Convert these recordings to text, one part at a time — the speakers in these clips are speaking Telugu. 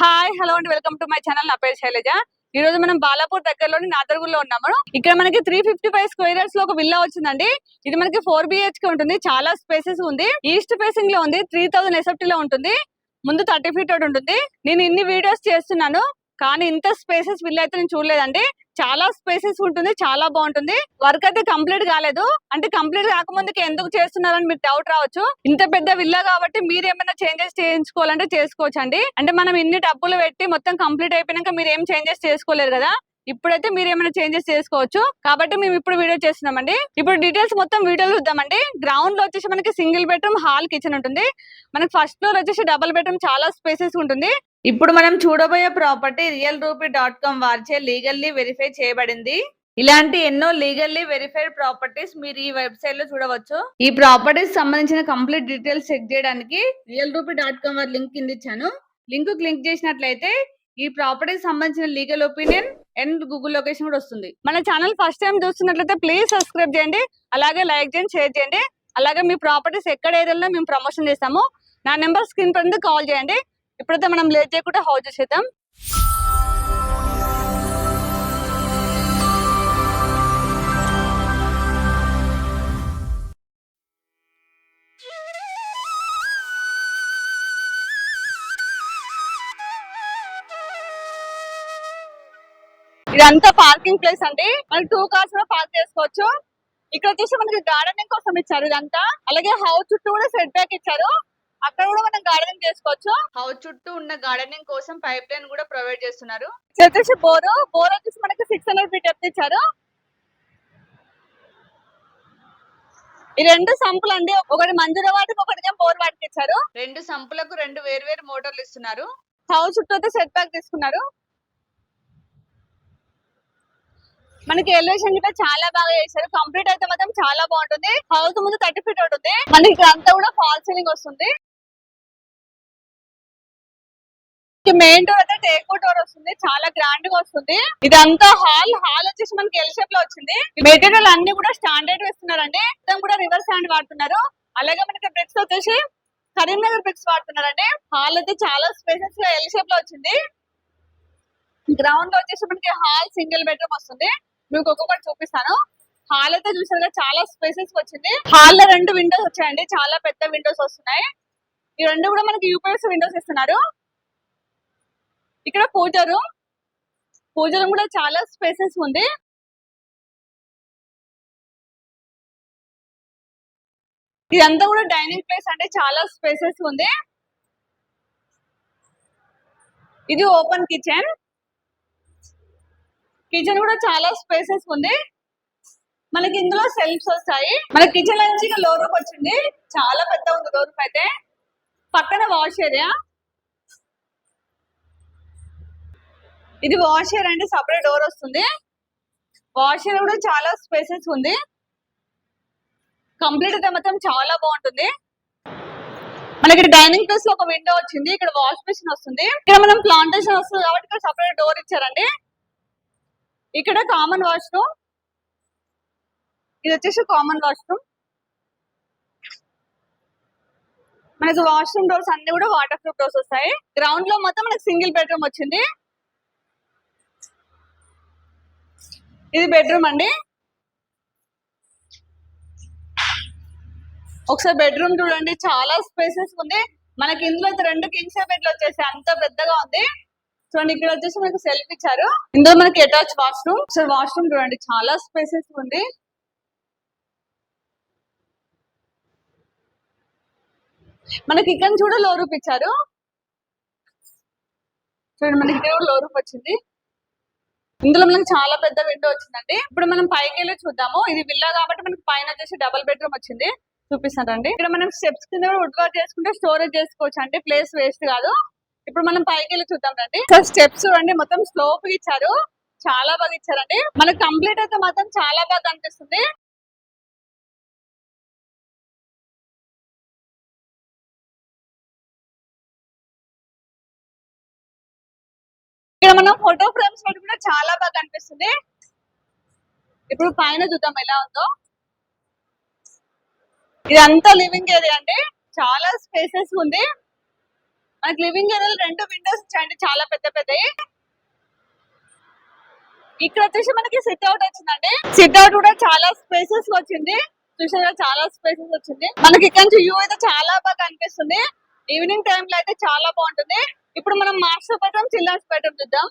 హాయ్ హలో అండి. Welcome to my channel. నా పేరు శైలజ. ఈ రోజు మనం బాలాపూర్ దగ్గరలోని నాదర్గుల్లో ఉన్నాము. ఇక్కడ మనకి త్రీ ఫిఫ్టీ ఫైవ్ స్క్వేర్లో ఒక విల్లా వచ్చిందండి. ఇది మనకి ఫోర్ బిహెచ్కే ఉంటుంది. చాలా స్పేసెస్ ఉంది. ఈస్ట్ ఫేసింగ్లో ఉంది. త్రీ థౌసండ్ ఎస్ఎఫ్టీ లో ఉంటుంది. ముందు థర్టీ ఫీట్ ఒకటి ఉంటుంది. నేను ఇన్ని వీడియోస్ చేస్తున్నాను. కానీ ఇంత స్పేసెస్ విల్ అయితే నేను చూడలేదండి. చాలా స్పేసెస్ ఉంటుంది చాలా బాగుంటుంది. వర్క్ అయితే కంప్లీట్ కాలేదు. అంటే కంప్లీట్ కాకముందుకి ఎందుకు చేస్తున్నారని మీకు డౌట్ రావచ్చు. ఇంత పెద్ద విల్లా కాబట్టి మీరు ఏమైనా చేంజెస్ చేయించుకోవాలంటే చేసుకోవచ్చు అండి అంటే మనం ఇన్ని డబ్బులు పెట్టి మొత్తం కంప్లీట్ అయిపోయినాక మీరు ఏం చేంజెస్ చేసుకోలేరు కదా. ఇప్పుడైతే మీరు ఏమైనా చేంజెస్ చేసుకోవచ్చు. కాబట్టి మేము ఇప్పుడు వీడియో చేస్తున్నామండి. ఇప్పుడు డీటెయిల్స్ మొత్తం వీడియోలు చూద్దామండి. గ్రౌండ్లో వచ్చేసి మనకి సింగిల్ బెడ్రూమ్ హాల్ కిచెన్ ఉంటుంది. మనకి ఫస్ట్ ఫ్లోర్ వచ్చేసి డబుల్ బెడ్రూమ్ చాలా స్పేసెస్ ఉంటుంది. ఇప్పుడు మనం చూడబోయే property real rupee dot com వారిచే లీగల్లీ వెరిఫై చేయబడింది. ఇలాంటి ఎన్నో లీగల్లీ వెరిఫైడ్ ప్రాపర్టీస్ మీరు ఈ వెబ్సైట్లో చూడవచ్చు. ఈ ప్రాపర్టీస్ సంబంధించిన కంప్లీట్ డీటెయిల్స్ చెక్ చేయడానికి రియల్ రూపీ డాట్ కామ్ వారి లింక్ కింద ఇచ్చాను. లింక్ క్లిక్ చేసినట్లయితే ఈ ప్రాపర్టీకి సంబంధించిన legal opinion and Google location కూడా వస్తుంది. మన ఛానల్ ఫస్ట్ టైం చూస్తున్నట్లయితే ప్లీజ్ సబ్స్క్రైబ్ చేయండి. అలాగే లైక్ చేయండి షేర్ చేయండి. అలాగే మీ ప్రాపర్టీస్ ఎక్కడ ఏరియాలో మేము ప్రమోషన్ చేస్తాము. నా నెంబర్ స్క్రీన్ పైన కాల్ చేయండి. ఇప్పుడైతే మనం లేట్ చేయకుండా హౌస్ చూసేద్దాం? ఇదంతా పార్కింగ్ ప్లేస్ అండి. మనం టూ కార్స్ కూడా పార్క్ చేసుకోవచ్చు. ఇక్కడ వచ్చేసి మనకి గార్డెనింగ్ కోసం ఇచ్చారు ఇదంతా. అలాగే హౌస్ చుట్టూ కూడా సెట్ బ్యాక్ ఇచ్చారు. అక్కడ కూడా మనం గార్డెనింగ్ చేసుకోవచ్చు. హౌస్ చుట్టూ ఉన్న గార్డెనింగ్ కోసం పైప్ లైన్ కూడా ప్రొవైడ్ చేస్తున్నారు. వచ్చేసి బోర్. బోర్ వచ్చేసి మనకి సిక్స్ హండ్రెడ్ ఫీట్ డెప్త్ ఇచ్చారు. ఈ రెండు సంపులు అండి. ఒకటి మంజూర వాటికి ఒకటి బోర్ వాటికి ఇచ్చారు. రెండు సంపులకు రెండు వేరు వేరు మోటార్లు ఇస్తున్నారు. హౌస్ చుట్టూ అయితే సెట్ బ్యాక్ తీసుకున్నారు. మనకి ఎలివేషన్ గిట్ట చాలా బాగా చేశారు. కంప్లీట్ అయితే మాత్రం చాలా బాగుంటుంది. హౌస్ ముందు థర్టీ ఫీట్ ఉంటుంది. మనకి ఇక్కడ అంతా కూడా ఫాల్ సీలింగ్ వస్తుంది. మెయిన్ డోర్ అయితే టేక్ డోర్ వస్తుంది. చాలా గ్రాండ్గా వస్తుంది. ఇదంతా హాల్ హాల్ వచ్చేసి మనకి ఎల్ షేప్లో వచ్చింది. మెటీరియల్ అన్ని కూడా స్టాండర్డ్ వేస్తున్నారండి మొత్తం కూడా రివర్స్ హ్యాండ్ వాడుతున్నారు. అలాగే మనకి బ్రిక్స్ వచ్చేసి కరీంనగర్ బ్రిక్స్ వాడుతున్నారండి. హాల్ అయితే చాలా స్పేసెస్గా ఎల్ షేప్లో వచ్చింది. గ్రౌండ్లో వచ్చేసి మనకి హాల్ సింగిల్ బెడ్రూమ్ వస్తుంది. మీకు ఒక్కొక్కటి చూపిస్తాను. హాల్ అయితే చూసారుగా చాలా స్పేసెస్ వచ్చింది. హాల్లో రెండు విండోస్ వచ్చాయండి. చాలా పెద్ద విండోస్ వస్తున్నాయి. ఈ రెండు కూడా మనకి యూపీఎస్ విండోస్ ఇస్తున్నారు. ఇక్కడ పూజ రూమ్ పూజ రూమ్ కూడా చాలా స్పేసెస్ ఉంది. ఇదంతా కూడా డైనింగ్ ప్లేస్ అంటే చాలా స్పేసెస్ ఉంది. ఇది ఓపెన్ కిచెన్ కిచెన్ కూడా చాలా స్పేసెస్ ఉంది. మనకి ఇందులో సెల్ఫ్స్ వస్తాయి. మన కిచెన్ నుంచి లో రూమ్ వచ్చింది. చాలా పెద్ద ఉంది. లో రూమ్ అయితే. పక్కన వాష్ ఏరియా ఇది వాష్ అంటే సపరేట్ డోర్ వస్తుంది. వాష్ కూడా చాలా స్పేసెస్ ఉంది. కంప్లీట్ అయితే మొత్తం చాలా బాగుంటుంది. మనకి డైనింగ్ ప్లేస్లో ఒక విండో వచ్చింది. ఇక్కడ వాష్ మిషన్ వస్తుంది. ఇక్కడ మనం ప్లాంటేషన్ వస్తుంది కాబట్టి ఇక్కడ సపరేట్ డోర్ ఇచ్చారండి. ఇక్కడ కామన్ వాష్రూమ్ ఇది వచ్చేసి కామన్ వాష్రూమ్ మనకి వాష్రూమ్ డోర్స్ అన్ని కూడా వాటర్ ప్రూఫ్ డోర్స్ వస్తాయి. గ్రౌండ్లో మొత్తం మనకి సింగిల్ బెడ్రూమ్ వచ్చింది. ఇది బెడ్రూమ్ అండి? ఒకసారి బెడ్రూమ్ చూడండి చాలా స్పేసెస్ ఉంది. మనకి ఇందులో అయితే రెండు కింగ్ సైజ్ బెడ్లు వచ్చేసి అంత పెద్దగా ఉంది. చూడండి ఇక్కడ వచ్చేసి మనకు సెల్ఫ్ ఇచ్చారు. ఇందులో మనకి అటాచ్ వాష్రూమ్ ఒకసారి వాష్రూమ్ చూడండి చాలా స్పేసెస్ ఉంది. మనకి ఇక్కడ చూడ లో రూప్ ఇచ్చారు. చూడండి మనకి ఇక్కడ లో రూప్ వచ్చింది. ఇందులో మనకి చాలా పెద్ద విండో వచ్చిందండి. ఇప్పుడు మనం పైకి వెళ్ళి చూద్దాము. ఇది విల్లా కాబట్టి మనకి పైన వచ్చేసి డబుల్ బెడ్రూమ్ వచ్చింది. చూపిస్తానండి ఇక్కడ మనం స్టెప్స్ కింద కూడా వుడ్ వర్క్ చేసుకుంటే స్టోరేజ్ చేసుకోవచ్చు అంటే ప్లేస్ వేస్ట్ కాదు. ఇప్పుడు మనం పైకి వెళ్ళి చూద్దాం రండి. స్టెప్స్ చూడండి. మొత్తం స్లోప్ ఇచ్చారు. చాలా బాగా ఇచ్చారండి. మనకి కంప్లీట్ అయితే మాత్రం చాలా బాగా అనిపిస్తుంది ఇక్కడ మనం ఫోటో ఫ్రేమ్స్ కూడా చాలా బాగా కనిపిస్తుంది. ఇప్పుడు పైన చూద్దాం ఎలా ఉందో. ఇదంతా లివింగ్ ఏరియా అండి. చాలా స్పేసెస్ ఉంది. మనకి లివింగ్ ఏరియాలో రెండు విండోస్ వచ్చాయండి చాలా పెద్ద పెద్దవి. ఇక్కడ వచ్చేసి మనకి సిట్ అవుట్ వచ్చిందండి. సిట్ అవుట్ కూడా చాలా స్పేసెస్ వచ్చింది. చూసారా? చాలా స్పేసెస్ వచ్చింది. మనకి ఇక్కడ నుంచి వ్యూ అయితే చాలా బాగా అనిపిస్తుంది ఈవినింగ్ టైం లో అయితే చాలా బాగుంటుంది. ఇప్పుడు మనం మాస్టర్ బెడ్రూమ్ చిల్డ్రన్స్ బెడ్రూమ్ చూద్దాం.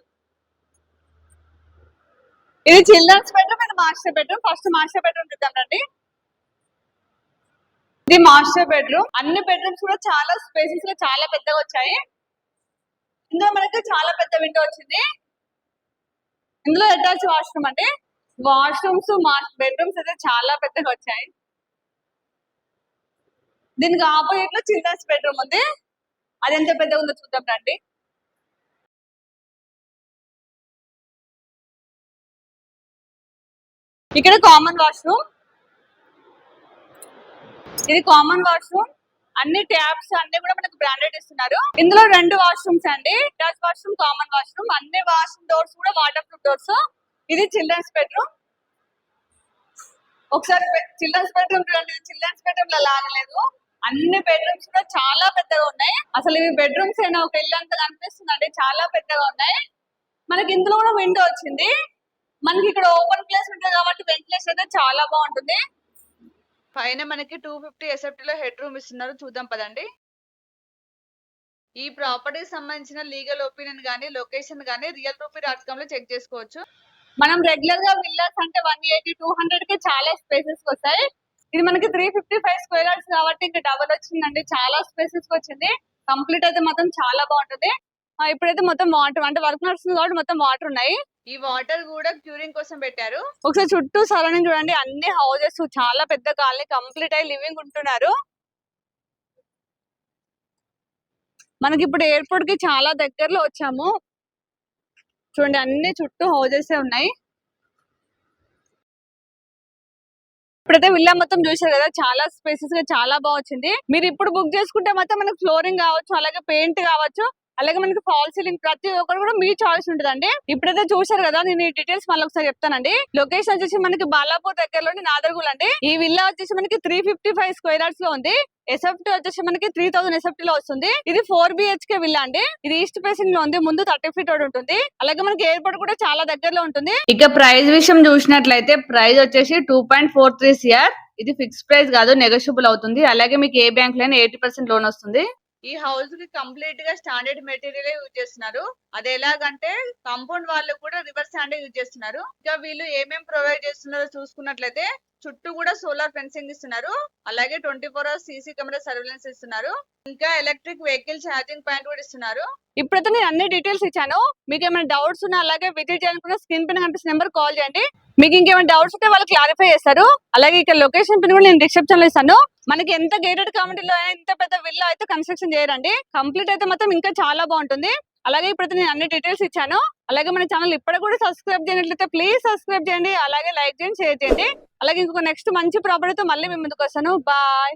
ఇది చిల్డ్రన్స్ బెడ్రూమ్ ఇది master bedroom. First master bedroom చూద్దాం రండి. ఇది మాస్టర్ బెడ్రూమ్. అన్ని బెడ్రూమ్స్ కూడా చాలా స్పేసెస్లో చాలా పెద్దగా వచ్చాయి. ఇందులో మనకి చాలా పెద్ద విండో వచ్చింది. ఇందులో అటాచ్ వాష్రూమ్ అంటే వాష్రూమ్స్ మా బెడ్రూమ్స్ అయితే చాలా పెద్దగా వచ్చాయి. దీనికి ఆపోజిట్లో చిల్డ్రన్స్ బెడ్రూమ్ ఉంది. అది ఎంత పెద్దగా ఉందో చూద్దాం రండి. ఇక్కడ కామన్ వాష్రూమ్ ఇది కామన్ వాష్రూమ్ అన్ని ట్యాప్స్ అన్ని కూడా మనకు బ్రాండెడ్ ఇస్తున్నారు. ఇందులో రెండు వాష్రూమ్స్ అండి. అటాచ్ వాష్రూమ్ కామన్ వాష్రూమ్ అన్ని వాష్రూమ్ డోర్స్ కూడా వాటర్ ప్రూఫ్ డోర్స్ ఇది చిల్డ్రన్స్ బెడ్రూమ్ ఒకసారి చిల్డ్రన్స్ బెడ్రూమ్ చూడండి. చిల్డ్రన్స్ బెడ్రూమ్లో లాగలేదు. అన్ని బెడ్రూమ్స్ కూడా చాలా పెద్దగా ఉన్నాయి. అసలు ఇవి బెడ్రూమ్స్ అయినా ఒక ఇల్లు అంత కనిపిస్తుంది. అండి చాలా పెద్దగా ఉన్నాయి. మనకి ఇందులో కూడా విండో వచ్చింది. మనకి ఇక్కడ ఓపెన్ ప్లేస్ ఉంటుంది కాబట్టి వెంటిలేషన్ అయితే చాలా బాగుంటుంది. పైన మనకి టూ ఫిఫ్టీ ఎస్ఎఫ్టీ లో హెడ్ రూమ్ ఇస్తున్నారు. చూద్దాం పదండి. ఈ ప్రాపర్టీకి సంబంధించిన లీగల్ ఒపీనియన్ గానీ లొకేషన్ గానీ రియల్ రూపీ డాట్ కామ్లో చెక్ చేసుకోవచ్చు. మనం రెగ్యులర్గా విల్లాస్ అంటే వన్ ఎయిటీ టూ హండ్రెడ్కి చాలా స్పేసెస్ వస్తాయి. ఇది మనకి three fifty five square yards కాబట్టి ఇంకా డబల్ వచ్చిందండి. చాలా స్పేసెస్ వచ్చింది. కంప్లీట్ అయితే మొత్తం చాలా బాగుంటుంది. ఇప్పుడైతే మొత్తం వాటర్ అంటే వర్క్ నడుస్తుంది కాబట్టి మొత్తం వాటర్ ఉన్నాయి. ఈ వాటర్ కూడా క్యూరింగ్ కోసం పెట్టారు. ఒకసారి చుట్టూ సరౌండింగ్ చూడండి. అన్ని హౌసెస్ చాలా పెద్ద కాలనీ కంప్లీట్ అయ్యి లివింగ్ ఉంటున్నారు. మనకి ఇప్పుడు ఎయిర్పోర్ట్కి చాలా దగ్గరలో వచ్చాము. చూడండి అన్ని చుట్టూ హౌసెస్ ఉన్నాయి. ఇప్పుడైతే విల్లా మొత్తం చూసారు కదా చాలా స్పేసెస్గా చాలా బాగా వచ్చింది. మీరు ఇప్పుడు బుక్ చేసుకుంటే మాత్రం మనకు ఫ్లోరింగ్ కావచ్చు అలాగే పెయింట్ కావచ్చు అలాగే మనకి ఫాల్ సీలింగ్ ప్రతి ఒక్కరు కూడా మీ చాయిస్ ఉంటుందండి. ఇప్పుడైతే చూసారు కదా నేను ఈ డీటెయిల్స్ మళ్ళీ ఒకసారి చెప్తానండి. లొకేషన్ వచ్చేసి మనకి బాలాపూర్ దగ్గరలోని నాదర్గుల్ అండి. ఈ విల్లా వచ్చేసి మనకి త్రీ ఫిఫ్టీ ఫైవ్ స్క్వేర్ యార్డ్స్లో ఉంది. ఎస్ఎఫ్టీ వచ్చేసి మనకి త్రీ థౌసండ్ ఎస్ఎఫ్టీ లో వస్తుంది. ఇది ఫోర్ బిహెచ్కే విల్లా అండి. ఇది ఈస్ట్ ఫేసింగ్లో ఉంది. ముందు థర్టీ ఫీట్ రోడ్ ఉంటుంది. అలాగే మనకి ఎయిర్పోర్ట్ కూడా చాలా దగ్గరలో ఉంటుంది. ఇక ప్రైస్ విషయం చూసినట్లయితే ప్రైస్ వచ్చేసి two point four three CR ఇది ఫిక్స్ ప్రైస్ కాదు నెగోషియబుల్ అవుతుంది. అలాగే మీకు ఏ బ్యాంక్ లైనా ఎయిటీ పర్సెంట్ లోన్ వస్తుంది. ఈ హౌస్కి కంప్లీట్గా స్టాండర్డ్ మెటీరియల్ యూజ్ చేస్తున్నారు. అది ఎలాగంటే కాంపౌండ్ వాళ్ళు కూడా రివర్స్ హ్యాండ్ యూజ్ చేస్తున్నారు. ఇంకా వీళ్ళు ఏమేం ప్రొవైడ్ చేస్తున్నారో చూసుకున్నట్లయితే చుట్టూ కూడా సోలార్ ఫెన్సింగ్ ఇస్తున్నారు. అలాగే twenty four hours CC camera surveillance ఇస్తున్నారు. ఇంకా ఎలక్ట్రిక్ వెహికల్ ఛార్జింగ్ పాయింట్ కూడా ఇస్తున్నారు. ఇప్పుడైతే నేను అన్ని డీటెయిల్స్ ఇచ్చాను. మీకు ఏమైనా డౌట్స్ ఉన్నా అలాగే విజిట్ చేయాలనుకున్న స్క్రీన్ పైన కనిపిస్తున్న నెంబర్ కాల్ చేయండి. మీకు ఇంకేమైనా డౌట్స్ ఉంటే వాళ్ళు క్లారిఫై చేస్తారు. అలాగే ఇక్కడ లొకేషన్ పిన్ కూడా నేను డిస్క్రిప్షన్లో ఇస్తాను. మనకి ఎంత గేటెడ్ కమ్యూనిటీలో అయినా ఇంత పెద్ద విల్లా అయితే కన్స్ట్రక్షన్ చేయరండి. కంప్లీట్ అయితే మాత్రం ఇంకా చాలా బాగుంటుంది. అలాగే ఇప్పుడు నేను అన్ని డీటెయిల్స్ ఇచ్చాను. అలాగే మన ఛానల్ ఇప్పటికి కూడా సబ్స్క్రైబ్ చేయనట్లయితే ప్లీజ్ సబ్స్క్రైబ్ చేయండి. అలాగే లైక్ చేయండి షేర్ చేయండి. అలాగే ఇంకొక నెక్స్ట్ మంచి ప్రాపర్టీతో మళ్ళీ మేము ముందుకు వస్తాను. బాయ్